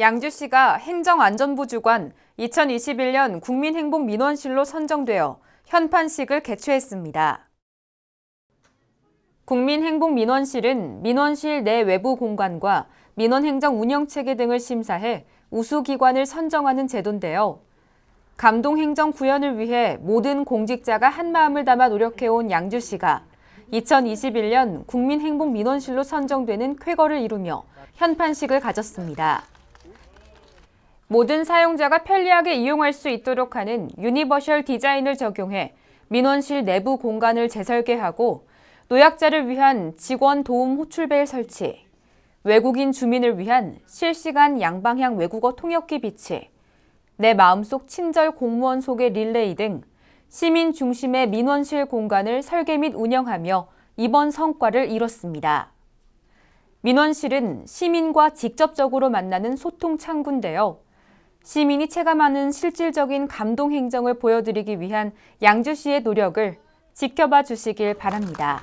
양주시가 행정안전부 주관 2021년 국민행복민원실로 선정되어 현판식을 개최했습니다. 국민행복민원실은 민원실 내 외부 공간과 민원행정 운영체계 등을 심사해 우수기관을 선정하는 제도인데요. 감동행정 구현을 위해 모든 공직자가 한마음을 담아 노력해온 양주시가 2021년 국민행복민원실로 선정되는 쾌거를 이루며 현판식을 가졌습니다. 모든 사용자가 편리하게 이용할 수 있도록 하는 유니버셜 디자인을 적용해 민원실 내부 공간을 재설계하고 노약자를 위한 직원 도움 호출벨 설치, 외국인 주민을 위한 실시간 양방향 외국어 통역기 비치, 내 마음속 친절 공무원 소개 릴레이 등 시민 중심의 민원실 공간을 설계 및 운영하며 이번 성과를 이뤘습니다. 민원실은 시민과 직접적으로 만나는 소통 창구인데요. 시민이 체감하는 실질적인 감동 행정을 보여드리기 위한 양주시의 노력을 지켜봐 주시길 바랍니다.